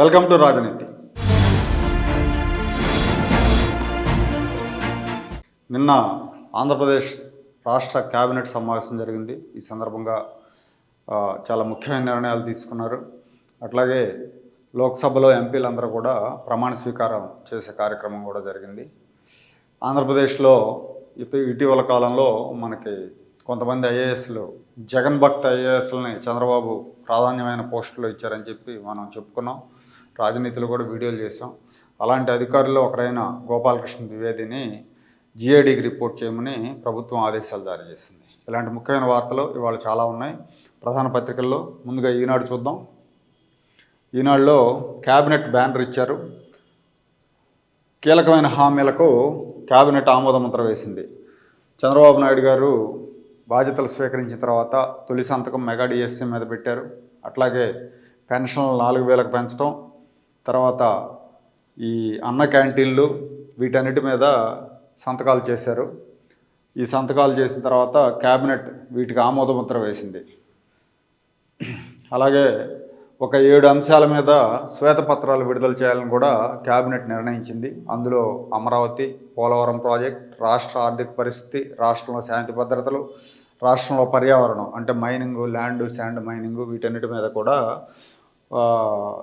Welcome to రాజనీతి. నిన్న ఆంధ్రప్రదేశ్ రాష్ట్ర కేబినెట్ సమావేశం జరిగింది. ఈ సందర్భంగా చాలా ముఖ్యమైన నిర్ణయాలు తీసుకున్నారు. అట్లాగే లోక్సభలో ఎంపీలందరూ కూడా ప్రమాణ స్వీకారం చేసే కార్యక్రమం కూడా జరిగింది. ఆంధ్రప్రదేశ్లో ఇటీవల కాలంలో మనకి కొంతమంది ఐఏఎస్లు జగన్ భక్త ఐఏఎస్లని చంద్రబాబు ప్రాధాన్యమైన పోస్టులు ఇచ్చారని చెప్పి మనం చెప్పుకున్నాం. రాజనీతిలో కూడా వీడియోలు చేసాం అలాంటి అధికారుల్లో ఒకరైన గోపాలకృష్ణ ద్వివేదిని జిఐడికి రిపోర్ట్ చేయమని ప్రభుత్వం ఆదేశాలు జారీ చేసింది. ఇలాంటి ముఖ్యమైన వార్తలు ఇవాళ చాలా ఉన్నాయి. ప్రధాన పత్రికల్లో ముందుగా ఈనాడు చూద్దాం. ఈనాడులో క్యాబినెట్ బ్యానర్ ఇచ్చారు. కీలకమైన హామీలకు కేబినెట్ ఆమోదముద్ర వేసింది. చంద్రబాబు నాయుడు గారు బాధ్యతలు స్వీకరించిన తర్వాత తొలి సంతకం మెగా డిఎస్సీ మీద పెట్టారు. అట్లాగే పెన్షన్లు నాలుగు వేలకు పెంచడం తర్వాత ఈ అన్న క్యాంటీన్లు వీటన్నిటి మీద సంతకాలు చేశారు. ఈ సంతకాలు చేసిన తర్వాత క్యాబినెట్ వీటికి ఆమోదముద్ర వేసింది. అలాగే ఒక ఏడు అంశాల మీద శ్వేతపత్రాలు విడుదల చేయాలని కూడా క్యాబినెట్ నిర్ణయించింది. అందులో అమరావతి పోలవరం ప్రాజెక్ట్ రాష్ట్ర ఆర్థిక పరిస్థితి రాష్ట్రంలో శాంతి భద్రతలు రాష్ట్రంలో పర్యావరణం అంటే మైనింగ్ ల్యాండ్ శాండ్ మైనింగ్ వీటన్నిటి మీద కూడా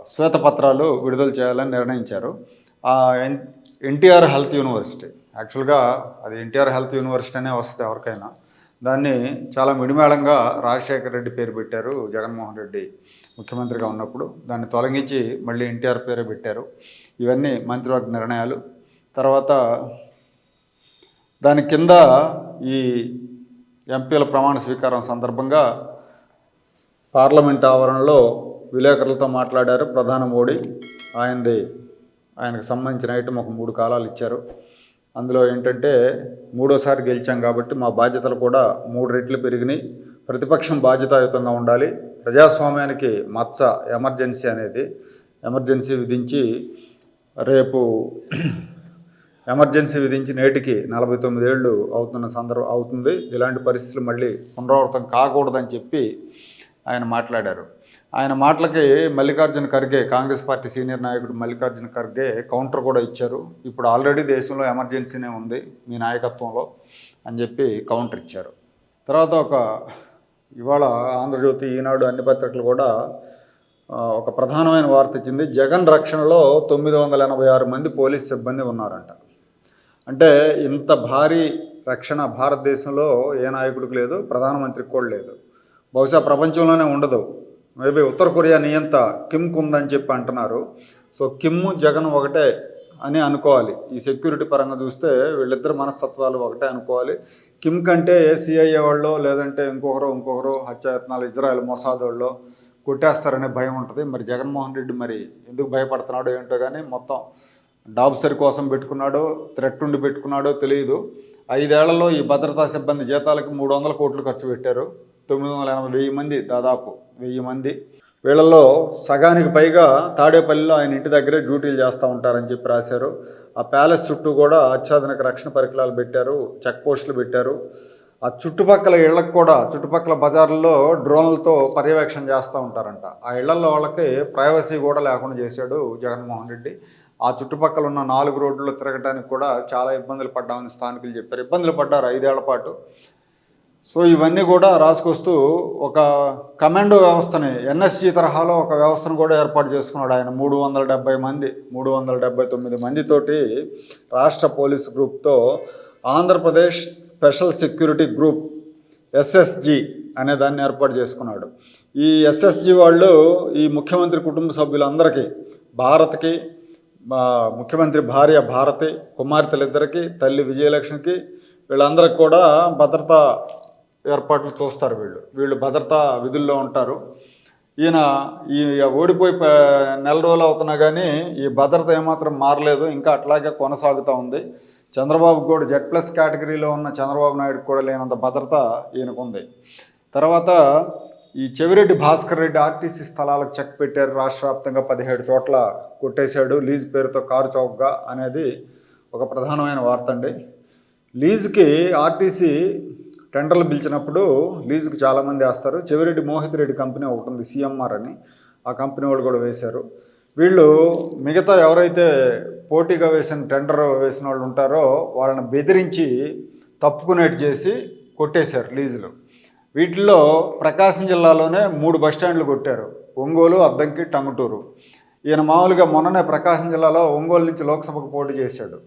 శ్వేతపత్రాలు విడుదల చేయాలని నిర్ణయించారు. ఆ ఎన్ ఎన్టీఆర్ హెల్త్ యూనివర్సిటీ. యాక్చువల్గా అది ఎన్టీఆర్ హెల్త్ యూనివర్సిటీ అనే వస్తుంది ఎవరికైనా. దాన్ని చాలా మిడిమేళంగా రాజశేఖర రెడ్డి పేరు పెట్టారు జగన్మోహన్ రెడ్డి ముఖ్యమంత్రిగా ఉన్నప్పుడు. దాన్ని తొలగించి మళ్ళీ ఎన్టీఆర్ పేరే పెట్టారు. ఇవన్నీ మంత్రివర్గ నిర్ణయాలు. తర్వాత దాని కింద ఈ ఎంపీల ప్రమాణ స్వీకారం సందర్భంగా పార్లమెంట్ ఆవరణలో విలేకరులతో మాట్లాడారు. ప్రధాని మోడీ ఆయనది ఆయనకు సంబంధించిన ఐటమ్ ఒక మూడు కాలాలు ఇచ్చారు. అందులో ఏంటంటే మూడోసారి గెలిచాం కాబట్టి మా బాధ్యతలు కూడా మూడు రెట్లు పెరిగినాయి. ప్రతిపక్షం బాధ్యతాయుతంగా ఉండాలి. ప్రజాస్వామ్యానికి మచ్చ ఎమర్జెన్సీ అనేది ఎమర్జెన్సీ విధించి రేపు ఎమర్జెన్సీ విధించి నేటికి నలభై తొమ్మిదేళ్ళు అవుతున్న సందర్భం అవుతుంది. ఇలాంటి పరిస్థితులు మళ్ళీ పునరావృతం కాకూడదని చెప్పి ఆయన మాట్లాడారు. ఆయన మాటలకి మల్లికార్జున ఖర్గే కాంగ్రెస్ పార్టీ సీనియర్ నాయకుడు మల్లికార్జున ఖర్గే కౌంటర్ కూడా ఇచ్చారు. ఇప్పుడు ఆల్రెడీ దేశంలో ఎమర్జెన్సీనే ఉంది మీ నాయకత్వంలో అని చెప్పి కౌంటర్ ఇచ్చారు. తర్వాత ఒక ఇవాళ ఆంధ్రజ్యోతి ఈనాడు అన్ని పత్రికలు కూడా ఒక ప్రధానమైన వార్త ఇచ్చింది. జగన్ రక్షణలో తొమ్మిది వందల ఎనభై ఆరు మంది పోలీస్ సిబ్బంది ఉన్నారంట. అంటే ఇంత భారీ రక్షణ భారతదేశంలో ఏ నాయకుడికి లేదు ప్రధానమంత్రికి కూడా లేదు. బహుశా ప్రపంచంలోనే ఉండదు. మేబీ ఉత్తర కొరియా నియంత కిమ్కు ఉందని చెప్పి అంటున్నారు. సో కిమ్ జగన్ ఒకటే అని అనుకోవాలి. ఈ సెక్యూరిటీ పరంగా చూస్తే వీళ్ళిద్దరు మనస్తత్వాలు ఒకటే అనుకోవాలి. కిమ్ కంటే ఏ సిఐఏ వాళ్ళు లేదంటే ఇంకొకరు ఇంకొకరు హత్యాయత్నాలు ఇజ్రాయెల్ మొసాద్ వాళ్ళు కొట్టేస్తారనే భయం ఉంటుంది. మరి జగన్మోహన్ రెడ్డి మరి ఎందుకు భయపడుతున్నాడో ఏంటో కానీ మొత్తం డాబ్సర్ కోసం పెట్టుకున్నాడో థ్రెట్ ఉండి పెట్టుకున్నాడో తెలియదు ఐదేళ్ళలో ఈ భద్రతా సిబ్బంది జీతాలకి మూడు వందల కోట్లు ఖర్చు పెట్టారు. తొమ్మిది వందల ఎనభై వెయ్యి మంది దాదాపు వెయ్యి మంది. వీళ్ళల్లో సగానికి పైగా తాడేపల్లిలో ఆయన ఇంటి దగ్గరే డ్యూటీలు చేస్తూ ఉంటారని చెప్పి రాశారు. ఆ ప్యాలెస్ చుట్టూ కూడా అత్యాధునిక రక్షణ పరికరాలు పెట్టారు చెక్ పోస్టులు పెట్టారు. ఆ చుట్టుపక్కల ఇళ్ళకు కూడా చుట్టుపక్కల బజార్లలో డ్రోన్లతో పర్యవేక్షణ చేస్తూ ఉంటారంట. ఆ ఇళ్ళలో వాళ్ళకి ప్రైవసీ కూడా లేకుండా చేశాడు జగన్మోహన్ రెడ్డి. ఆ చుట్టుపక్కల ఉన్న నాలుగు రోడ్లు తిరగడానికి కూడా చాలా ఇబ్బందులు పడ్డామని స్థానికులు చెప్పారు. ఇబ్బందులు పడ్డారు ఐదేళ్ళ పాటు. సో ఇవన్నీ కూడా రాసుకొస్తూ ఒక కమాండో వ్యవస్థని ఎన్ఎస్జి తరహాలో ఒక వ్యవస్థను కూడా ఏర్పాటు చేసుకున్నాడు ఆయన. మూడు వందల డెబ్బై మంది మూడు వందల డెబ్బై తొమ్మిది మందితోటి రాష్ట్ర police గ్రూప్తో Andhra Pradesh special security group SSG అనే దాన్ని ఏర్పాటు చేసుకున్నాడు. ఈ ఎస్ఎస్జి వాళ్ళు ఈ ముఖ్యమంత్రి కుటుంబ సభ్యులందరికీ భారత్కి ముఖ్యమంత్రి భార్య భారతి కుమార్తెలిద్దరికి తల్లి విజయలక్ష్మికి వీళ్ళందరికి కూడా భద్రతా ఏర్పాట్లు చూస్తారు వీళ్ళు. వీళ్ళు భద్రతా విధుల్లో ఉంటారు. ఈయన ఈ ఓడిపోయి నెల రోజులు అవుతున్నా కానీ ఈ భద్రత ఏమాత్రం మారలేదు. ఇంకా అట్లాగే కొనసాగుతూ ఉంది. చంద్రబాబు కూడా జెడ్ ప్లస్ కేటగిరీలో ఉన్న చంద్రబాబు నాయుడు కూడా లేనంత భద్రత ఈయనకుంది తర్వాత ఈ చెవిరెడ్డి భాస్కర్ రెడ్డి ఆర్టీసీ స్థలాలకు చెక్ పెట్టారు. రాష్ట్ర వ్యాప్తంగా పదిహేడు చోట్ల కొట్టేశాడు. లీజ్ పేరుతో కారు చౌకగా అనేది ఒక ప్రధానమైన వార్త అండి. లీజుకి ఆర్టీసీ టెండర్లు పిలిచినప్పుడు లీజుకి చాలామంది వేస్తారు. చెవిరెడ్డి మోహిత్ రెడ్డి కంపెనీ ఒకటి ఉంది సిఎంఆర్ అని. ఆ కంపెనీ వాళ్ళు కూడా వేశారు. వీళ్ళు మిగతా ఎవరైతే పోటీగా వేసిన టెండర్ వేసిన వాళ్ళు ఉంటారో వాళ్ళని బెదిరించి తప్పుకునేట్టు చేసి కొట్టేశారు లీజులు. వీటిల్లో ప్రకాశం జిల్లాలోనే మూడు బస్టాండ్లు కొట్టారు. ఒంగోలు అద్దంకి టంగుటూరు. ఈయన మామూలుగా మొన్ననే ప్రకాశం జిల్లాలో ఒంగోలు నుంచి లోక్సభకు పోటీ చేశాడు.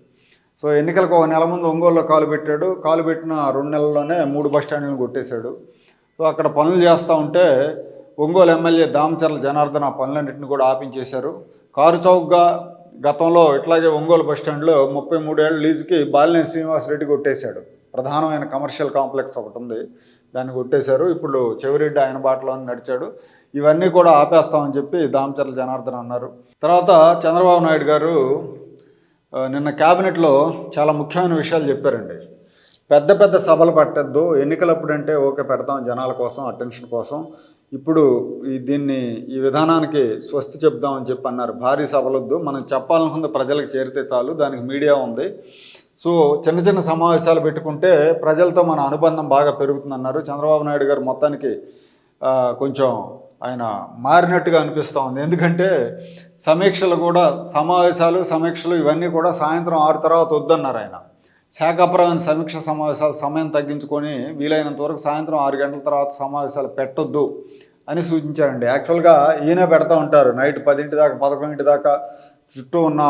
సో ఎన్నికలకు ఒక నెల ముందు ఒంగోలులో కాలు పెట్టాడు. కాలు పెట్టిన రెండు నెలల్లోనే మూడు బస్టాండ్లను కొట్టేశాడు. సో అక్కడ పనులు చేస్తూ ఉంటే ఒంగోలు ఎమ్మెల్యే దామచర్ల జనార్దన్ ఆ పనులన్నింటిని కూడా ఆపించేశారు. కారు చౌక్గా గతంలో ఇట్లాగే ఒంగోలు బస్టాండ్లో ముప్పై మూడేళ్ళ లీజుకి బాలినేని శ్రీనివాసరెడ్డి కొట్టేశాడు. ప్రధానమైన కమర్షియల్ కాంప్లెక్స్ ఒకటి ఉంది. దాన్ని కొట్టేశారు. ఇప్పుడు చెవిరెడ్డి ఆయన బాటలో నడిచాడు. ఇవన్నీ కూడా ఆపేస్తామని చెప్పి దామచర్ల జనార్దన్ అన్నారు. తర్వాత చంద్రబాబు నాయుడు గారు నిన్న క్యాబినెట్లో చాలా ముఖ్యమైన విషయాలు చెప్పారండి. పెద్ద పెద్ద సభలు పట్టద్దు ఎన్నికలప్పుడు అంటే ఓకే పెడతాం జనాల కోసం అటెన్షన్ కోసం. ఇప్పుడు ఈ దీన్ని ఈ విధానానికి స్వస్తి చెప్దామని చెప్పి అన్నారు. భారీ సభలొద్దు మనం చెప్పాలనుకుంది ప్రజలకు చేరితే చాలు దానికి మీడియా ఉంది. సో చిన్న చిన్న సమావేశాలు పెట్టుకుంటే ప్రజలతో మన అనుబంధం బాగా పెరుగుతుందన్నారు. చంద్రబాబు నాయుడు గారు మొత్తానికి కొంచెం ఆయన మారినట్టుగా అనిపిస్తూ ఉంది. ఎందుకంటే సమీక్షలు కూడా సమావేశాలు సమీక్షలు ఇవన్నీ కూడా సాయంత్రం ఆరు తర్వాత వద్దన్నారు ఆయన. శాఖాపరమైన సమీక్ష సమావేశాలు సమయం తగ్గించుకొని వీలైనంత వరకు సాయంత్రం ఆరు గంటల తర్వాత సమావేశాలు పెట్టొద్దు అని సూచించారండి. యాక్చువల్గా ఈయనే పెడతా ఉంటారు. నైట్ పదింటి దాకా పదకొండింటి దాకా చుట్టూ ఉన్న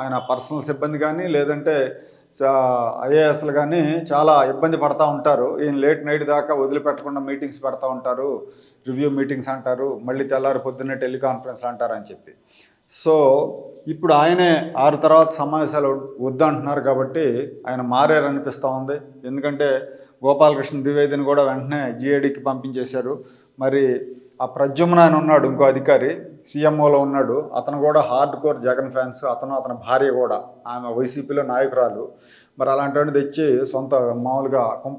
ఆయన పర్సనల్ సిబ్బంది కానీ లేదంటే ఐఏఎస్లు కానీ చాలా ఇబ్బంది పడతా ఉంటారు. ఈయన లేట్ నైట్ దాకా వదిలిపెట్టకుండా మీటింగ్స్ పెడతా ఉంటారు. రివ్యూ మీటింగ్స్ అంటారు. మళ్ళీ తెల్లారి పొద్దున్నే టెలికాన్ఫరెన్స్ అంటారు అని చెప్పి. సో ఇప్పుడు ఆయనే ఆరు తర్వాత సమావేశాలు వద్దంటున్నారు కాబట్టి ఆయన మారారనిపిస్తూ ఉంది. ఎందుకంటే గోపాలకృష్ణ ద్వివేదిని కూడా వెంటనే జీఏడీకి పంపించేశారు. మరి ఆ ప్రజుమ్న ఆయన ఉన్నాడు ఇంకో అధికారి. సీఎంఓలో ఉన్నాడు. అతను కూడా హార్డ్ కోర్ జగన్ ఫ్యాన్స్ అతను అతని భార్య కూడా. ఆమె వైసీపీలో నాయకురాలు. మరి అలాంటివన్నీ తెచ్చి సొంత మామూలుగా కొంప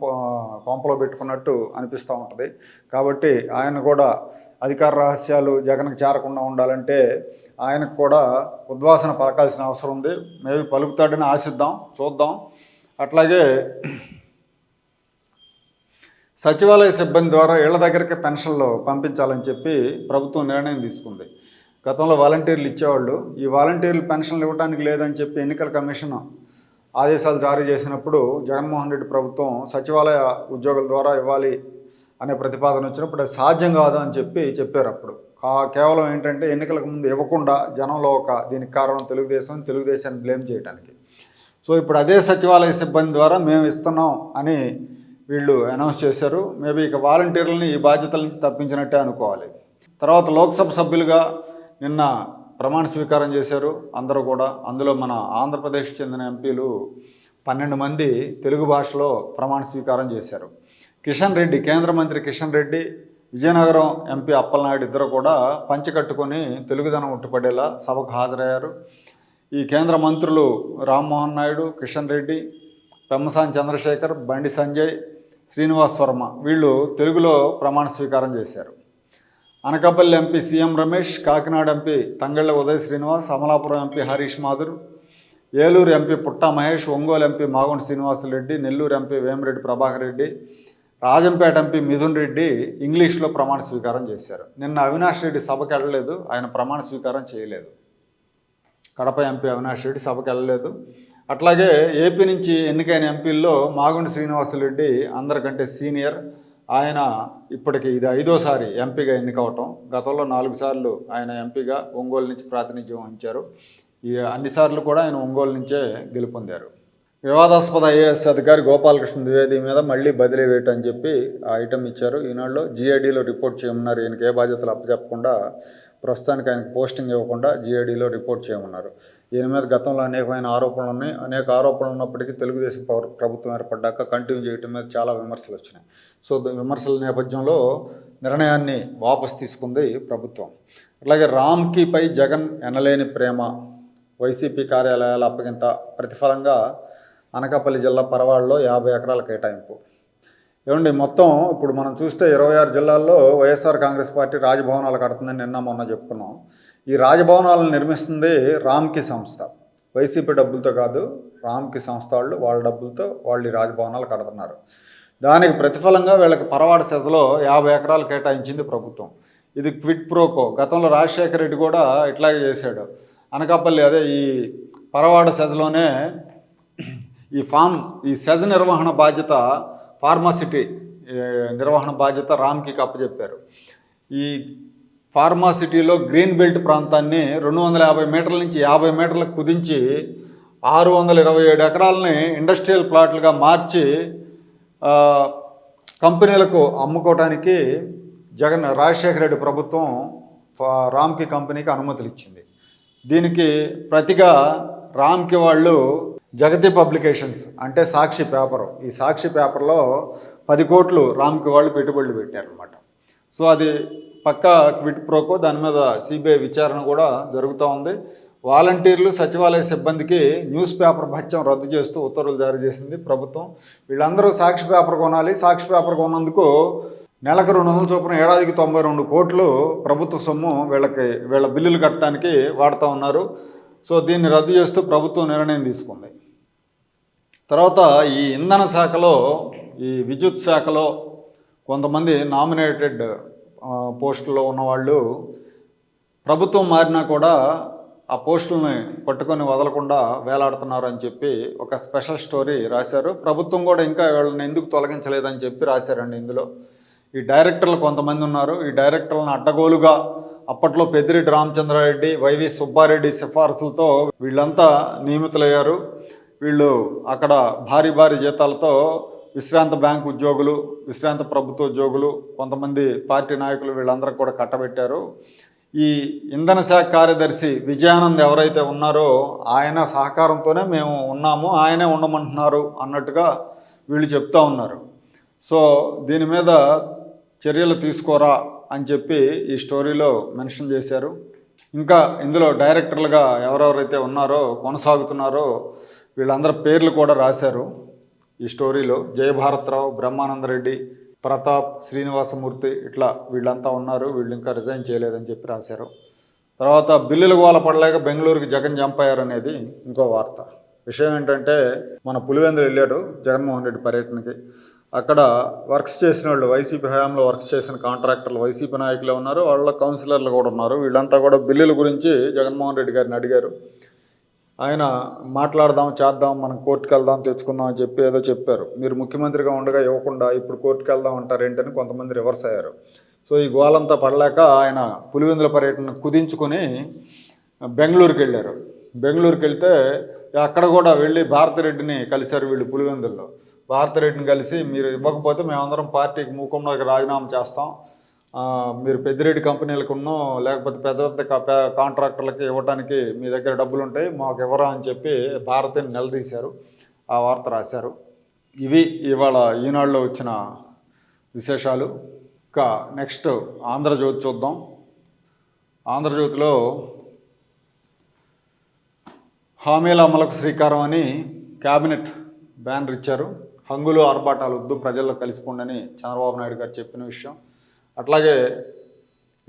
కొంపలో పెట్టుకున్నట్టు అనిపిస్తూ ఉంటుంది. కాబట్టి ఆయన కూడా అధికార రహస్యాలు జగన్కి చేరకుండా ఉండాలంటే ఆయనకు కూడా ఉద్వాసన పలకాల్సిన అవసరం ఉంది. మేబీ పలుకుతాడని ఆశిద్దాం చూద్దాం. అట్లాగే సచివాలయ సిబ్బంది ద్వారా ఇళ్ళ దగ్గరికి పెన్షన్లు పంపించాలని చెప్పి ప్రభుత్వం నిర్ణయం తీసుకుంది. గతంలో వాలంటీర్లు ఇచ్చేవాళ్ళు ఈ వాలంటీర్లు పెన్షన్లు ఇవ్వడానికి లేదని చెప్పి ఎన్నికల కమిషన్ ఆదేశాలు జారీ చేసినప్పుడు జగన్మోహన్ రెడ్డి ప్రభుత్వం సచివాలయ ఉద్యోగుల ద్వారా ఇవ్వాలి అనే ప్రతిపాదన వచ్చినప్పుడు అది సాధ్యం కాదు అని చెప్పి చెప్పారు అప్పుడు. కేవలం ఏంటంటే ఎన్నికలకు ముందు ఇవ్వకుండా జనంలో ఒక దీనికి కారణం తెలుగుదేశం తెలుగుదేశాన్ని బ్లేమ్ చేయడానికి సో ఇప్పుడు అదే సచివాలయ సిబ్బంది ద్వారా మేము ఇస్తున్నాం అని వీళ్ళు అనౌన్స్ చేశారు. మేబీ ఇక వాలంటీర్లని ఈ బాధ్యతల నుంచి తప్పించినట్టే అనుకోవాలి. తర్వాత లోక్సభ సభ్యులుగా నిన్న ప్రమాణ స్వీకారం చేశారు. అందరూ కూడా అందులో మన ఆంధ్రప్రదేశ్ చెందిన ఎంపీలు పన్నెండు మంది తెలుగు భాషలో ప్రమాణ స్వీకారం చేశారు. కిషన్ రెడ్డి కేంద్ర మంత్రి కిషన్ రెడ్డి విజయనగరం ఎంపీ అప్పలనాయుడు ఇద్దరు కూడా పంచి కట్టుకొని తెలుగుదనం ఉట్టుపడేలా సభకు హాజరయ్యారు. ఈ కేంద్ర మంత్రులు రామ్మోహన్ నాయుడు కిషన్ రెడ్డి పెమ్మసాని చంద్రశేఖర్ బండి సంజయ్ శ్రీనివాస్ వర్మ వీళ్ళు తెలుగులో ప్రమాణ స్వీకారం చేశారు. Anakapalli MP CM Ramesh Kakinada MP Tangella Uday Srinivas Amalapuram MP Harish Madhur Eluru MP Putta Mahesh Ongole MP Magunta Srinivasareddy Nellore MP Vemireddy Prabhakar Reddy Rajampet MP Mithun Reddy ఇంగ్లీష్లో ప్రమాణ స్వీకారం చేశారు. నిన్న అవినాష్ రెడ్డి సభకు వెళ్ళలేదు ఆయన ప్రమాణ స్వీకారం చేయలేదు. కడప ఎంపీ అవినాష్ రెడ్డి సభకు వెళ్ళలేదు. అట్లాగే ఏపీ నుంచి ఎన్నికైన ఎంపీల్లో మాగుండి శ్రీనివాసరెడ్డి అందరికంటే సీనియర్. ఆయన ఇప్పటికి ఇది ఐదోసారి ఎంపీగా ఎన్నికవటం. గతంలో నాలుగు సార్లు ఆయన ఎంపీగా ఒంగోలు నుంచి ప్రాతినిధ్యం వహించారు. ఈ అన్నిసార్లు కూడా ఆయన ఒంగోలు నుంచే గెలుపొందారు. వివాదాస్పద ఐఏఎస్ అధికారి గోపాలకృష్ణ ద్వివేది మీద మళ్ళీ బదిలీ వేయటం అని చెప్పి ఆ ఐటమ్ ఇచ్చారు. ఈనాడులో జీఐడీలో రిపోర్ట్ చేయమన్నారు. ఈయనకి ఏ బాధ్యతలు అప్పచెప్పకుండా ప్రస్తుతానికి ఆయనకు పోస్టింగ్ ఇవ్వకుండా జీఏడీలో రిపోర్ట్ చేయమన్నారు. దీని మీద గతంలో అనేకమైన ఆరోపణలు ఉన్నాయి. అనేక ఆరోపణలు ఉన్నప్పటికీ తెలుగుదేశం పవర్ ప్రభుత్వం ఏర్పడ్డాక కంటిన్యూ చేయటం మీద చాలా విమర్శలు వచ్చినాయి. సో ద- విమర్శల నేపథ్యంలో నిర్ణయాన్ని వాపస్ తీసుకుంది ప్రభుత్వం. అట్లాగే రామ్కీపై జగన్ ఎనలేని ప్రేమ వైసీపీ కార్యాలయాల అప్పగింత ప్రతిఫలంగా అనకాపల్లి జిల్లా పరవాడలో యాభై ఎకరాల కేటాయింపు. ఏమండి మొత్తం ఇప్పుడు మనం చూస్తే ఇరవై ఆరు జిల్లాల్లో వైఎస్ఆర్ కాంగ్రెస్ పార్టీ రాజభవనాలు కడుతుందని నిన్న మొన్న చెప్పుకున్నాం. ఈ రాజభవనాలను నిర్మిస్తుంది రామ్కి సంస్థ. వైసీపీ డబ్బులతో కాదు రామ్కి సంస్థ వాళ్ళు వాళ్ళ డబ్బులతో వాళ్ళు ఈ రాజభవనాలు కడుతున్నారు. దానికి ప్రతిఫలంగా వీళ్ళకి పరవాడ సెజలో యాభై ఎకరాలు కేటాయించింది ప్రభుత్వం. ఇది క్విట్ ప్రోకో. గతంలో రాజశేఖర రెడ్డి కూడా ఇట్లాగే చేశాడు. అనకాపల్లి అదే ఈ పరవాడ సెజలోనే ఈ ఫామ్ ఈ సెజ నిర్వహణ బాధ్యత ఫార్మాసిటీ నిర్వహణ బాధ్యత రామ్కి అప్పచెప్పారు ఈ ఫార్మాసిటీలో గ్రీన్ బెల్ట్ ప్రాంతాన్ని రెండు వందల యాభై మీటర్ల నుంచి యాభై మీటర్లకు కుదించి ఆరు వందల ఇరవై ఏడు ఎకరాలని ఇండస్ట్రియల్ ప్లాట్లుగా మార్చి కంపెనీలకు అమ్ముకోవడానికి జగన్ రాజశేఖర రెడ్డి ప్రభుత్వం రామ్కి కంపెనీకి అనుమతులు ఇచ్చింది. దీనికి ప్రతిగా రామ్కి వాళ్ళు జగతి పబ్లికేషన్స్ అంటే సాక్షి పేపరు. ఈ సాక్షి పేపర్లో పది కోట్లు రామ్కి వాళ్ళు పెట్టుబడులు పెట్టారనమాట సో అది పక్క క్విట్ ప్రోకో దాని మీద సిబిఐ విచారణ కూడా జరుగుతూ ఉంది. వాలంటీర్లు సచివాలయ సిబ్బందికి న్యూస్ పేపర్ భత్యం రద్దు చేస్తూ ఉత్తర్వులు జారీ చేసింది ప్రభుత్వం. వీళ్ళందరూ సాక్షి పేపర్ కొనాలి. సాక్షి పేపర్ కొన్నందుకు నెలకు రెండు వందల చొప్పున ఏడాదికి తొంభై రెండు కోట్లు ప్రభుత్వ సొమ్ము వీళ్ళకి వీళ్ళ బిల్లులు కట్టడానికి వాడుతూ ఉన్నారు. సో దీన్ని రద్దు చేస్తూ ప్రభుత్వం నిర్ణయం తీసుకుంది. తర్వాత ఈ ఇంధన శాఖలో ఈ విద్యుత్ శాఖలో కొంతమంది నామినేటెడ్ పోస్టుల్లో ఉన్నవాళ్ళు ప్రభుత్వం మారినా కూడా ఆ పోస్టులని పట్టుకొని వదలకుండా వేలాడుతున్నారు అని చెప్పి ఒక స్పెషల్ స్టోరీ రాశారు. ప్రభుత్వం కూడా ఇంకా వీళ్ళని ఎందుకు తొలగించలేదని చెప్పి రాశారండి ఇందులో. ఈ డైరెక్టర్లు కొంతమంది ఉన్నారు. ఈ డైరెక్టర్లను అడ్డగోలుగా అప్పట్లో పెద్దిరెడ్డి రామచంద్రారెడ్డి వైవి సుబ్బారెడ్డి సిఫార్సులతో వీళ్ళంతా నియమితులయ్యారు. వీళ్ళు అక్కడ భారీ భారీ జీతాలతో విశ్రాంత బ్యాంక్ ఉద్యోగులు విశ్రాంత ప్రభుత్వ ఉద్యోగులు కొంతమంది పార్టీ నాయకులు వీళ్ళందరూ కూడా కట్టబెట్టారు. ఈ ఇంధన శాఖ కార్యదర్శి విజయానంద్ ఎవరైతే ఉన్నారో ఆయన సహకారంతోనే మేము ఉన్నాము ఆయనే ఉండమంటున్నారు అన్నట్టుగా వీళ్ళు చెప్తా ఉన్నారు. సో దీని మీద చర్యలు తీసుకోరా అని చెప్పి ఈ స్టోరీలో మెన్షన్ చేశారు. ఇంకా ఇందులో డైరెక్టర్లుగా ఎవరెవరైతే ఉన్నారో కొనసాగుతున్నారో వీళ్ళందరి పేర్లు కూడా రాశారు ఈ స్టోరీలో. జయభారత్రావు బ్రహ్మానందరెడ్డి ప్రతాప్ శ్రీనివాసమూర్తి ఇట్లా వీళ్ళంతా ఉన్నారు. వీళ్ళు ఇంకా రిజైన్ చేయలేదని చెప్పి రాశారు. తర్వాత బిల్లులు గోల పడలేక బెంగళూరుకి జగన్ జంప్ అనేది ఇంకో వార్త. విషయం ఏంటంటే మన పులివెందులు వెళ్ళాడు జగన్మోహన్ రెడ్డి పర్యటనకి. అక్కడ వర్క్స్ చేసిన వాళ్ళు వైసీపీ హయాంలో వర్క్స్ చేసిన కాంట్రాక్టర్లు వైసీపీ నాయకులే ఉన్నారు. వాళ్ళ కౌన్సిలర్లు కూడా ఉన్నారు. వీళ్ళంతా కూడా బిల్లుల గురించి జగన్మోహన్ రెడ్డి గారిని అడిగారు. ఆయన మాట్లాడదాం చేద్దాం మనం కోర్టుకు వెళ్దాం తెచ్చుకుందాం అని చెప్పి ఏదో చెప్పారు. మీరు ముఖ్యమంత్రిగా ఉండగా ఇవ్వకుండా ఇప్పుడు కోర్టుకు వెళ్దాం అంటారు ఏంటని కొంతమంది రివర్స్ అయ్యారు. సో ఈ గోలంతా పడలేక ఆయన పులివెందుల పర్యటన కుదించుకొని బెంగళూరుకి వెళ్ళారు. బెంగళూరుకి వెళ్తే అక్కడ కూడా వెళ్ళి భారతిరెడ్డిని కలిశారు వీళ్ళు పులివెందుల్లో. భారతిరెడ్డిని కలిసి మీరు ఇవ్వకపోతే మేమందరం పార్టీకి మూకంలోకి రాజీనామా చేస్తాం. మీరు పెద్దిరెడ్డి కంపెనీలకున్నో లేకపోతే పెద్ద పెద్ద కాంట్రాక్టర్లకి ఇవ్వడానికి మీ దగ్గర డబ్బులు ఉంటాయి మాకు ఇవ్వరా అని చెప్పి భారతిని నిలదీశారు. ఆ వార్త రాశారు. ఇవి ఇవాళ ఈనాడులో వచ్చిన విశేషాలు. ఇంకా నెక్స్ట్ ఆంధ్రజ్యోతి చూద్దాం. ఆంధ్రజ్యోతిలో హామీల అమలకు శ్రీకారం అని క్యాబినెట్ బ్యానర్ ఇచ్చారు. హంగులు ఆర్భాటాలు వద్దు ప్రజల్లో కలిసిపోండని చంద్రబాబు నాయుడు గారు చెప్పిన విషయం. అట్లాగే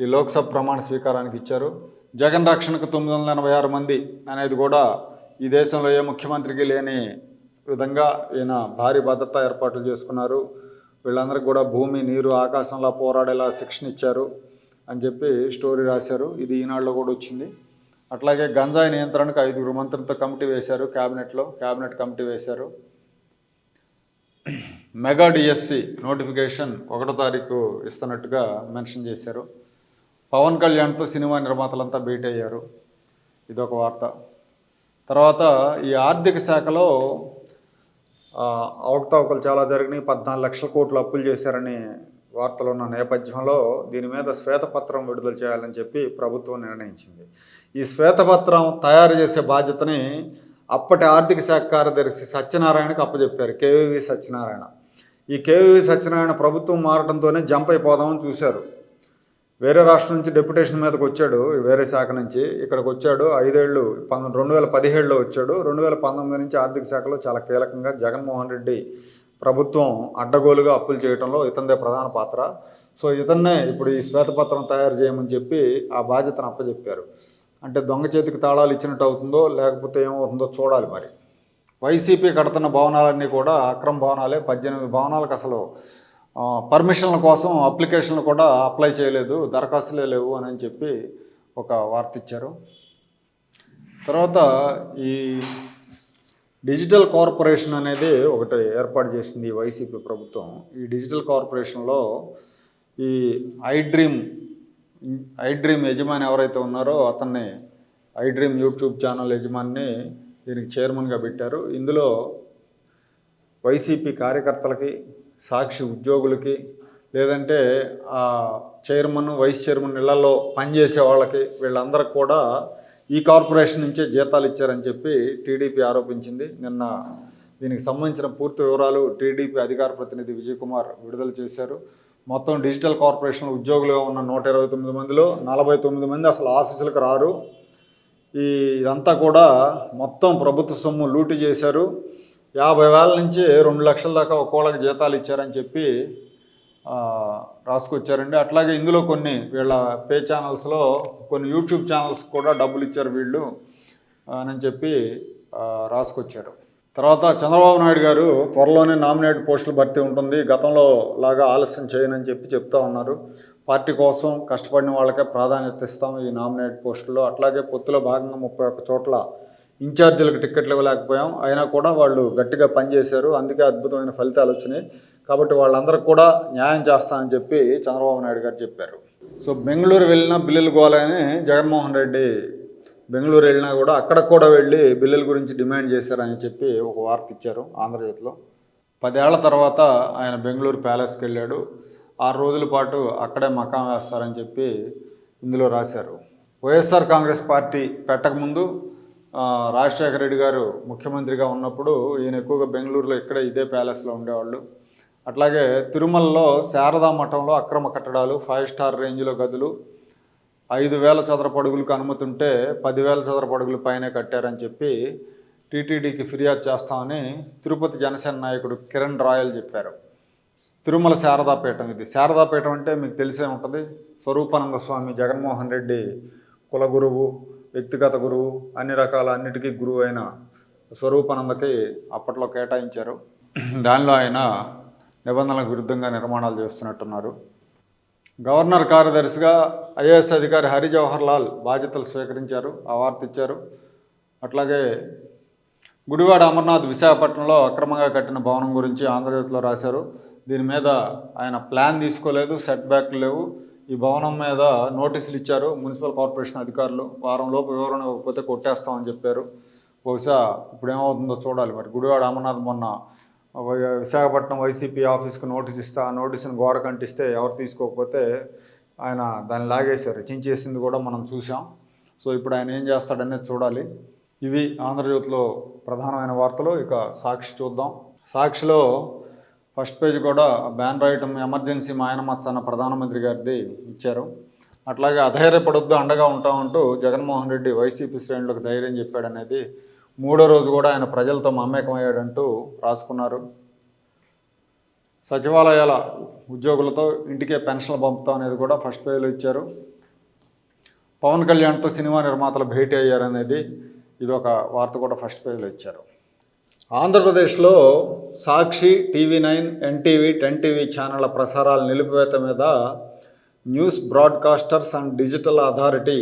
ఈ లోక్సభ ప్రమాణ స్వీకారానికి ఇచ్చారు. జగన్ రక్షణకు తొమ్మిది వందల ఎనభై ఆరు మంది అనేది కూడా ఈ దేశంలో ఏ ముఖ్యమంత్రికి లేని విధంగా ఈయన భారీ భద్రతా ఏర్పాట్లు చేసుకున్నారు. వీళ్ళందరికీ కూడా భూమి నీరు ఆకాశంలో పోరాడేలా శిక్షణ ఇచ్చారు అని చెప్పి స్టోరీ రాశారు. ఇది ఈనాడులో కూడా వచ్చింది. అట్లాగే గంజాయి నియంత్రణకు ఐదుగురు మంత్రులతో కమిటీ వేశారు. క్యాబినెట్లో క్యాబినెట్ కమిటీ వేశారు. మెగా డిఎస్సి నోటిఫికేషన్ ఒకటో తారీఖు ఇస్తున్నట్టుగా మెన్షన్ చేశారు. పవన్ కళ్యాణ్తో సినిమా నిర్మాతలంతా భేటీ అయ్యారు. ఇదొక వార్త. తర్వాత ఈ ఆర్థిక శాఖలో అవకతవకలు చాలా జరిగినాయి. పద్నాలుగు లక్షల కోట్లు అప్పులు చేశారని వార్తలు ఉన్న నేపథ్యంలో దీని మీద శ్వేతపత్రం విడుదల చేయాలని చెప్పి ప్రభుత్వం నిర్ణయించింది. ఈ శ్వేతపత్రం తయారు చేసే బాధ్యతని అప్పటి ఆర్థిక శాఖ కార్యదర్శి సత్యనారాయణకి అప్పచెప్పారు కేవీవి సత్యనారాయణ. ఈ కేవీవి సత్యనారాయణ ప్రభుత్వం మారడంతోనే జంప్ అయిపోదామని చూశారు. వేరే రాష్ట్రం నుంచి డెప్యుటేషన్ మీదకి వచ్చాడు వేరే శాఖ నుంచి. ఇక్కడికి వచ్చాడు ఐదేళ్ళు పంతొమ్మిది రెండు వేల పదిహేడులో వచ్చాడు. రెండు వేల పంతొమ్మిది నుంచి ఆర్థిక శాఖలో చాలా కీలకంగా జగన్మోహన్ రెడ్డి ప్రభుత్వం అడ్డగోలుగా అప్పులు చేయడంలో ఇతనిదే ప్రధాన పాత్ర. సో ఇతన్నే ఇప్పుడు ఈ శ్వేతపత్రం తయారు చేయమని చెప్పి ఆ బాధ్యతను అప్పచెప్పారు అంటే దొంగ చేతికి తాళాలు ఇచ్చినట్టు అవుతుందో లేకపోతే ఏమవుతుందో చూడాలి మరి. వైసీపీ కడుతున్న భవనాలన్నీ కూడా అక్రమ భవనాలే. పద్దెనిమిది భవనాలకు అసలు పర్మిషన్ల కోసం అప్లికేషన్లు కూడా అప్లై చేయలేదు. దరఖాస్తులే లేవు అని చెప్పి ఒక వార్త ఇచ్చారు. తర్వాత ఈ డిజిటల్ కార్పొరేషన్ అనేది ఒకటి ఏర్పాటు చేసింది వైసీపీ ప్రభుత్వం. ఈ డిజిటల్ కార్పొరేషన్లో ఈ ఐ డ్రీమ్ ఐ డ్రీమ్ యజమాని ఎవరైతే ఉన్నారో అతన్ని ఐ డ్రీమ్ యూట్యూబ్ ఛానల్ యజమాని దీనికి చైర్మన్గా పెట్టారు. ఇందులో వైసీపీ కార్యకర్తలకి సాక్షి ఉద్యోగులకి లేదంటే ఆ చైర్మన్ వైస్ చైర్మన్ ఇళ్ళలో పనిచేసే వాళ్ళకి వీళ్ళందరికి కూడా ఈ కార్పొరేషన్ నుంచే జీతాలు ఇచ్చారని చెప్పి టీడీపీ ఆరోపించింది. నిన్న దీనికి సంబంధించిన పూర్తి వివరాలు టీడీపీ అధికార ప్రతినిధి విజయ్ కుమార్ విడుదల చేశారు. మొత్తం డిజిటల్ కార్పొరేషన్ ఉద్యోగులుగా ఉన్న నూట ఇరవై తొమ్మిది మందిలో నలభై తొమ్మిది మంది అసలు ఆఫీసులకు రారు. ఈ ఇదంతా కూడా మొత్తం ప్రభుత్వ సొమ్ము లూటీ చేశారు. యాభై వేల నుంచి రెండు లక్షల దాకా ఒక్కోళ్ళకి జీతాలు ఇచ్చారని చెప్పి రాసుకొచ్చారండి. అట్లాగే ఇందులో కొన్ని వీళ్ళ పే ఛానల్స్లో కొన్ని యూట్యూబ్ ఛానల్స్ కూడా డబ్బులు ఇచ్చారు వీళ్ళు అని చెప్పి రాసుకొచ్చారు. తర్వాత చంద్రబాబు నాయుడు గారు త్వరలోనే నామినేట్ పోస్టులు భర్తీ ఉంటుంది. గతంలో లాగా ఆలస్యం చేయనని చెప్పి చెప్తా ఉన్నారు. పార్టీ కోసం కష్టపడిన వాళ్ళకే ప్రాధాన్యత ఇస్తాం ఈ నామినేట్ పోస్టుల్లో. అట్లాగే పొత్తులో భాగంగా ముప్పై ఒక్క చోట్ల ఇన్ఛార్జీలకు టిక్కెట్లు ఇవ్వలేకపోయాం. అయినా కూడా వాళ్ళు గట్టిగా పనిచేశారు. అందుకే అద్భుతమైన ఫలితాలు వచ్చినాయి. కాబట్టి వాళ్ళందరికీ కూడా న్యాయం చేస్తామని చెప్పి చంద్రబాబు నాయుడు గారు చెప్పారు. సో బెంగళూరు వెళ్ళినా బిల్లులు గోలని జగన్మోహన్ రెడ్డి బెంగళూరు వెళ్ళినా కూడా అక్కడ కూడా వెళ్ళి బిల్లుల గురించి డిమాండ్ చేశారని చెప్పి ఒక వార్త ఇచ్చారు ఆంధ్రజ్యోతిలో. పదేళ్ళ తర్వాత ఆయన బెంగళూరు ప్యాలెస్కి వెళ్ళాడు. ఆరు రోజుల పాటు అక్కడే మకాం వేస్తారని చెప్పి ఇందులో రాశారు. వైఎస్ఆర్ కాంగ్రెస్ పార్టీ పెట్టకముందు రాజశేఖర రెడ్డి గారు ముఖ్యమంత్రిగా ఉన్నప్పుడు ఈయన ఎక్కువగా బెంగళూరులో ఇక్కడే ఇదే ప్యాలెస్లో ఉండేవాళ్ళు. అట్లాగే తిరుమలలో శారదా మఠంలో అక్రమ కట్టడాలు ఫైవ్ స్టార్ రేంజ్లో గదులు ఐదు వేల చదరపు అడుగులకు అనుమతి ఉంటే పదివేల చదరపు అడుగుల పైనే కట్టారని చెప్పి టీటీడీకి ఫిర్యాదు చేస్తామని తిరుపతి జనసేన నాయకుడు కిరణ్ రాయల్ చెప్పారు. తిరుమల శారదాపీఠం ఇది. శారదాపీఠం అంటే మీకు తెలిసే ఉంటుంది. స్వరూపానంద స్వామి జగన్మోహన్ రెడ్డి కుల గురువు వ్యక్తిగత గురువు అన్ని రకాల అన్నిటికీ గురువు అయిన స్వరూపానందకి అప్పట్లో కేటాయించారు. దానిలో ఆయన నిబంధనలకు విరుద్ధంగా నిర్మాణాలు చేస్తున్నట్టున్నారు. గవర్నర్ కార్యదర్శిగా ఐఏఎస్ అధికారి హరి జవహర్ లాల్ బాధ్యతలు స్వీకరించారు ఆ వార్త ఇచ్చారు. అట్లాగే గుడివాడ అమర్నాథ్ విశాఖపట్నంలో అక్రమంగా కట్టిన భవనం గురించి ఆంధ్రజ్యోతిలో రాశారు. దీని మీద ఆయన ప్లాన్ తీసుకోలేదు సెట్ బ్యాక్లు లేవు. ఈ భవనం మీద నోటీసులు ఇచ్చారు మున్సిపల్ కార్పొరేషన్ అధికారులు. వారంలోపు వివరణ ఇవ్వకపోతే కొట్టేస్తామని చెప్పారు. బహుశా ఇప్పుడు ఏమవుతుందో చూడాలి. మరి గుడివాడ అమర్నాథ్ మొన్న విశాఖపట్నం వైసీపీ ఆఫీస్కి నోటీస్ ఇస్తా ఆ నోటీసుని గోడ కంటిస్తే ఎవరు తీసుకోకపోతే ఆయన దాన్ని లాగేశారు. చించేసింది కూడా మనం చూసాం సో ఇప్పుడు ఆయన ఏం చేస్తాడనేది చూడాలి. ఇవి ఆంధ్రజ్యోతిలో ప్రధానమైన వార్తలు. ఇక సాక్షి చూద్దాం. సాక్షిలో ఫస్ట్ పేజ్ కూడా బ్యాన్ రాయటం ఎమర్జెన్సీ మాయనమచ్చ అన్న ప్రధానమంత్రి గారిది ఇచ్చారు. అట్లాగే అధైర్యపడొద్దు అండగా ఉంటామంటూ జగన్మోహన్ రెడ్డి వైసీపీ శ్రేణులకు ధైర్యం చెప్పాడనేది మూడో రోజు కూడా ఆయన ప్రజలతో మమేకమయ్యాడంటూ రాసుకున్నారు. సచివాలయాల ఉద్యోగులతో ఇంటికే పెన్షన్లు పంపుతాం అనేది కూడా ఫస్ట్ పేజ్లో ఇచ్చారు. పవన్ కళ్యాణ్తో సినిమా నిర్మాతలు భేటీ అయ్యారనేది ఇది ఒక వార్త కూడా ఫస్ట్ పేజ్లో ఇచ్చారు. ఆంధ్రప్రదేశ్లో Sakshi TV nine NTV ten TV ఛానళ్ళ ప్రసారాల నిలిపివేత మీద news broadcasters and digital authority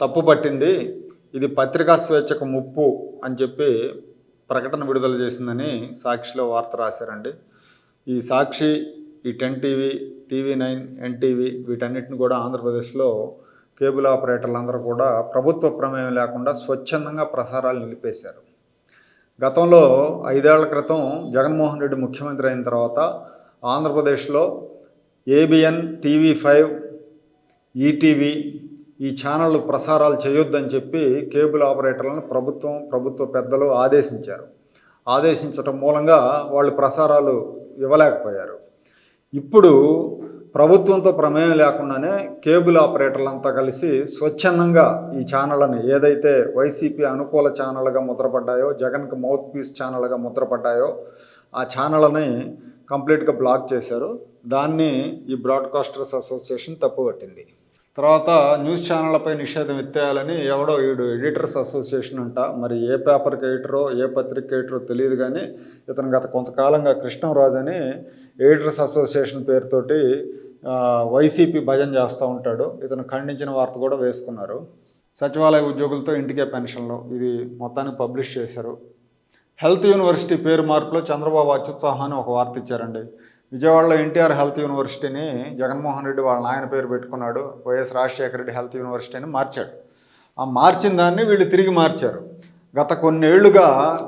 తప్పుపట్టింది. ఇది పత్రికా స్వేచ్ఛకు ముప్పు అని చెప్పి ప్రకటన విడుదల చేసిందని సాక్షిలో వార్త రాశారండి. ఈ సాక్షి ఈ ten TV TV nine NTV వీటన్నిటిని కూడా ఆంధ్రప్రదేశ్లో కేబుల్ ఆపరేటర్లు అందరూ కూడా ప్రభుత్వ ప్రమేయం లేకుండా స్వచ్ఛందంగా ప్రసారాలు నిలిపేశారు. గతంలో ఐదేళ్ళ క్రితం జగన్మోహన్ రెడ్డి ముఖ్యమంత్రి అయిన తర్వాత ఆంధ్రప్రదేశ్లో ఏబిఎన్ టీవీ ఫైవ్ ఈటీవీ ఈ ఛానళ్ళు ప్రసారాలు చేయొద్దని చెప్పి కేబుల్ ఆపరేటర్లను ప్రభుత్వం ప్రభుత్వ పెద్దలు ఆదేశించారు. ఆదేశించటం మూలంగా వాళ్ళు ప్రసారాలు ఇవ్వలేకపోయారు. ఇప్పుడు ప్రభుత్వంతో ప్రమేయం లేకుండానే కేబుల్ ఆపరేటర్లంతా కలిసి స్వచ్ఛందంగా ఈ ఛానళ్ళని ఏదైతే వైసీపీ అనుకూల ఛానళ్ళగా ముద్రపడ్డాయో జగన్కి మౌత్ పీస్ ఛానళ్ళగా ముద్రపడ్డాయో ఆ ఛానళ్ళని కంప్లీట్గా బ్లాక్ చేశారు. దాన్ని ఈ బ్రాడ్కాస్టర్స్ అసోసియేషన్ తప్పుపట్టింది తర్వాత న్యూస్ ఛానళ్ళపై నిషేధం ఎత్తేయాలని ఎవడో వీడు ఎడిటర్స్ అసోసియేషన్ అంట. మరి ఏ పేపర్కి ఎడిటరో ఏ పత్రిక ఎడిటరో తెలియదు కానీ ఇతను గత కొంతకాలంగా కృష్ణరాజు అని ఎడిటర్స్ అసోసియేషన్ పేరుతోటి వైసీపీ భజన చేస్తూ ఉంటాడు. ఇతను ఖండించిన వార్త కూడా వేసుకున్నారు. సచివాలయ ఉద్యోగులతో ఇంటికే పెన్షన్లు. ఇది మొత్తానికి పబ్లిష్ చేశారు. హెల్త్ యూనివర్సిటీ పేరు మార్పులో చంద్రబాబు అత్యుత్సాహాన్ని ఒక వార్త ఇచ్చారండి. విజయవాడలో ఎన్టీఆర్ హెల్త్ యూనివర్సిటీని జగన్మోహన్ రెడ్డి వాళ్ళ నాయన పేరు పెట్టుకున్నాడు YS Rajasekhara Reddy health university అని మార్చాడు. ఆ మార్చిన దాన్ని వీళ్ళు తిరిగి మార్చారు. గత కొన్నేళ్ళుగా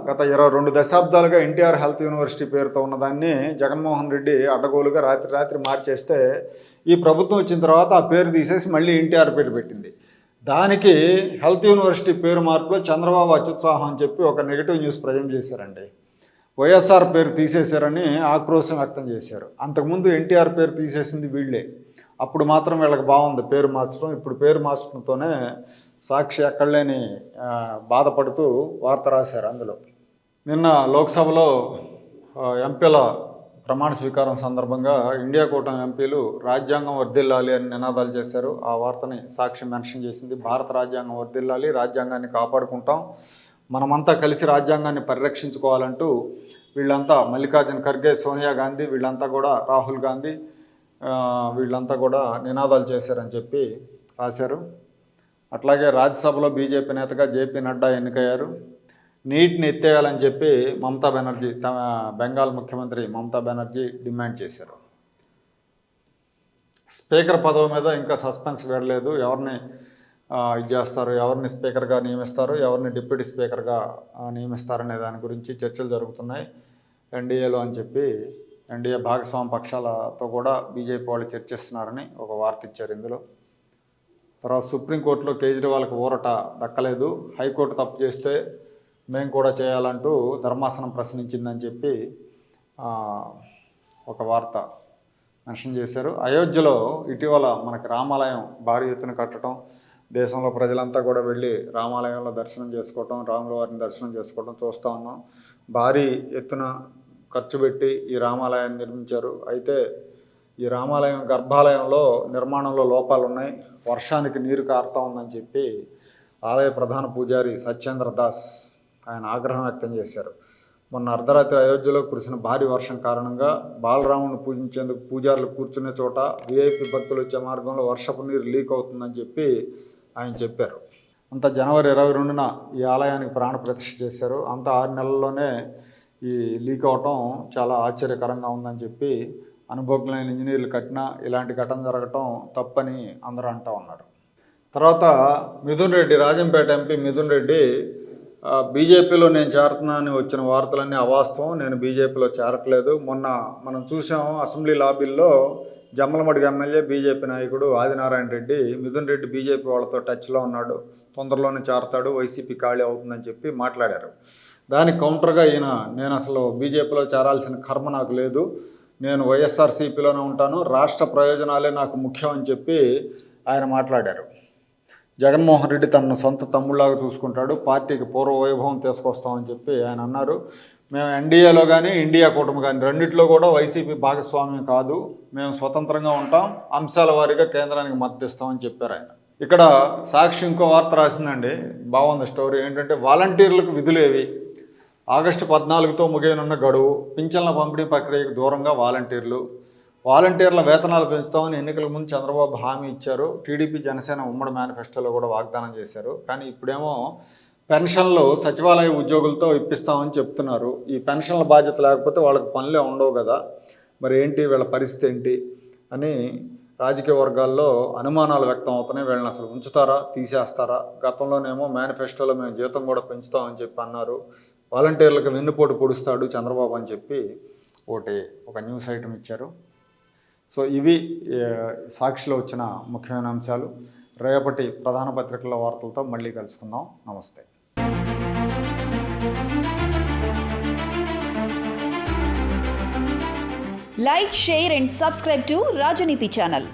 గత ఇరవై రెండు దశాబ్దాలుగా ఎన్టీఆర్ హెల్త్ యూనివర్సిటీ పేరుతో ఉన్నదాన్ని జగన్మోహన్ రెడ్డి అడ్డగోలుగా రాత్రి రాత్రి మార్చేస్తే ఈ ప్రభుత్వం వచ్చిన తర్వాత ఆ పేరు తీసేసి మళ్ళీ ఎన్టీఆర్ పేరు పెట్టింది. దానికి హెల్త్ యూనివర్సిటీ పేరు మార్పులో చంద్రబాబు అత్యుత్సాహం అని చెప్పి ఒక నెగిటివ్ న్యూస్ ప్రజెంట్ చేశారండి. వైఎస్ఆర్ పేరు తీసేశారని ఆక్రోశం వ్యక్తం చేశారు. అంతకుముందు ఎన్టీఆర్ పేరు తీసేసింది వీళ్ళే. అప్పుడు మాత్రం వీళ్ళకి బాగుంది. పేరు మార్చడం ఇప్పుడు పేరు మార్చడంతోనే సాక్షి ఎక్కడలేని బాధపడుతూ వార్త రాశారు అందులో. నిన్న లోక్సభలో ఎంపీల ప్రమాణ స్వీకారం సందర్భంగా ఇండియా కూటమి ఎంపీలు రాజ్యాంగం వర్ధిల్లాలి అని నినాదాలు చేశారు. ఆ వార్తని సాక్షి మెన్షన్ చేసింది భారత రాజ్యాంగం వర్ధిల్లాలి రాజ్యాంగాన్ని కాపాడుకుంటాం మనమంతా కలిసి రాజ్యాంగాన్ని పరిరక్షించుకోవాలంటూ వీళ్ళంతా మల్లికార్జున ఖర్గే సోనియా గాంధీ వీళ్ళంతా కూడా రాహుల్ గాంధీ వీళ్ళంతా కూడా నినాదాలు చేశారని చెప్పి రాశారు. అట్లాగే రాజ్యసభలో బీజేపీ నేతగా జేపీ నడ్డా ఎన్నికయ్యారు. నీట్ని ఎత్తేయాలని చెప్పి మమతా బెనర్జీ తమ బెంగాల్ ముఖ్యమంత్రి మమతా బెనర్జీ డిమాండ్ చేశారు. స్పీకర్ పదవి మీద ఇంకా సస్పెన్స్ వేయలేదు ఎవరిని ఇది చేస్తారు ఎవరిని స్పీకర్గా నియమిస్తారు ఎవరిని డిప్యూటీ స్పీకర్గా నియమిస్తారనే దాని గురించి చర్చలు జరుగుతున్నాయి. ఎన్డీఏలో అని చెప్పి ఎన్డీఏ భాగస్వామ్య పక్షాలతో కూడా బీజేపీ వాళ్ళు చర్చిస్తున్నారని ఒక వార్త ఇచ్చారు ఇందులో. తర్వాత సుప్రీంకోర్టులో కేజ్రీవాల్కి ఊరట దక్కలేదు. హైకోర్టు తప్పు చేస్తే మేము కూడా చేయాలంటూ ధర్మాసనం ప్రశ్నించిందని చెప్పి ఒక వార్త మెన్షన్ చేశారు. అయోధ్యలో ఇటీవల మనకి రామాలయం భారీ ఎత్తున కట్టడం దేశంలో ప్రజలంతా కూడా వెళ్ళి రామాలయంలో దర్శనం చేసుకోవటం రాముల వారిని దర్శనం చేసుకోవటం చూస్తూ ఉన్నాం. భారీ ఎత్తున ఖర్చు పెట్టి ఈ రామాలయాన్ని నిర్మించారు. అయితే ఈ రామాలయం గర్భాలయంలో నిర్మాణంలో లోపాలు ఉన్నాయి. వర్షానికి నీరు కారుతా ఉందని చెప్పి ఆలయ ప్రధాన పూజారి సత్యేంద్ర దాస్ ఆయన ఆగ్రహం వ్యక్తం చేశారు. మొన్న అర్ధరాత్రి అయోధ్యలో కురిసిన భారీ వర్షం కారణంగా బాలరాముని పూజించేందుకు పూజారులు కూర్చునే చోట విఐపి భక్తులు వచ్చే మార్గంలో వర్షపు నీరు లీక్ అవుతుందని చెప్పి ఆయన చెప్పారు. అంత జనవరి ఇరవై రెండున ఈ ఆలయానికి ప్రాణ ప్రతిష్ఠ చేశారు. అంత ఆరు నెలల్లోనే ఈ లీక్ అవటం చాలా ఆశ్చర్యకరంగా ఉందని చెప్పి అనుభవజ్ఞులైన ఇంజనీర్లు కట్టినా ఇలాంటి ఘటన జరగటం తప్పని అందరూ అంటూ ఉన్నారు. తర్వాత మిథున్ రెడ్డి రాజంపేట ఎంపీ మిథున్ రెడ్డి బీజేపీలో నేను చేరుతున్నానని వచ్చిన వార్తలన్నీ అవాస్తవం. నేను బీజేపీలో చేరట్లేదు. మొన్న మనం చూసాం అసెంబ్లీ లాబీల్లో జమ్మలమడుగు ఎమ్మెల్యే బీజేపీ నాయకుడు ఆదినారాయణ రెడ్డి మిథున్ రెడ్డి బీజేపీ వాళ్ళతో టచ్లో ఉన్నాడు తొందరలోనే చేరతాడు వైసీపీ ఖాళీ అవుతుందని చెప్పి మాట్లాడారు. దానికి కౌంటర్గా ఈయన నేను అసలు బీజేపీలో చేరాల్సిన కర్మ నాకు లేదు. నేను వైఎస్ఆర్సీపీలోనే ఉంటాను. రాష్ట్ర ప్రయోజనాలే నాకు ముఖ్యం అని చెప్పి ఆయన మాట్లాడారు. జగన్మోహన్ రెడ్డి తనను సొంత తమ్ముళ్ళాగా చూసుకుంటాడు. పార్టీకి పూర్వ వైభవం తీసుకొస్తామని చెప్పి ఆయన అన్నారు. మేము ఎన్డీఏలో కానీ ఇండియా కూటమి కానీ రెండిట్లో కూడా వైసీపీ భాగస్వామ్యం కాదు. మేము స్వతంత్రంగా ఉంటాం. అంశాల వారీగా కేంద్రానికి మద్దతు ఇస్తామని చెప్పారు ఆయన. ఇక్కడ సాక్షి ఇంకో వార్త రాసిందండి. బాగుంది స్టోరీ. ఏంటంటే వాలంటీర్లకు విధులేవి ఆగస్టు పద్నాలుగుతో ముగియనున్న గడువు పింఛన్ల పంపిణీ ప్రక్రియకు దూరంగా వాలంటీర్లు. వాలంటీర్ల వేతనాలు పెంచుతామని ఎన్నికల ముందు చంద్రబాబు హామీ ఇచ్చారు. టీడీపీ జనసేన ఉమ్మడి మేనిఫెస్టోలో కూడా వాగ్దానం చేశారు. కానీ ఇప్పుడేమో పెన్షన్లు సచివాలయ ఉద్యోగులతో ఇప్పిస్తామని చెప్తున్నారు. ఈ పెన్షన్ల బాధ్యత లేకపోతే వాళ్ళకి పనులే ఉండవు కదా. మరి ఏంటి? వీళ్ళ పరిస్థితి ఏంటి? అని రాజకీయ వర్గాల్లో అనుమానాలు వ్యక్తం అవుతున్నాయి. వీళ్ళని అసలు ఉంచుతారా? తీసేస్తారా? గతంలోనేమో మేనిఫెస్టోలో మేము జీతం కూడా పెంచుతామని చెప్పి అన్నారు. వాలంటీర్లకు వెన్నుపోటు పొడుస్తాడు చంద్రబాబు అని చెప్పి ఒకటి ఒక న్యూస్ ఐటమ్ ఇచ్చారు. సో ఇవి సాక్షిలో వచ్చిన ముఖ్యమైన అంశాలు. రేపటి ప్రధాన పత్రికల వార్తలతో మళ్ళీ కలుసుకుందాం. నమస్తే. लाइक् शेर अंड टू राजनीति ानल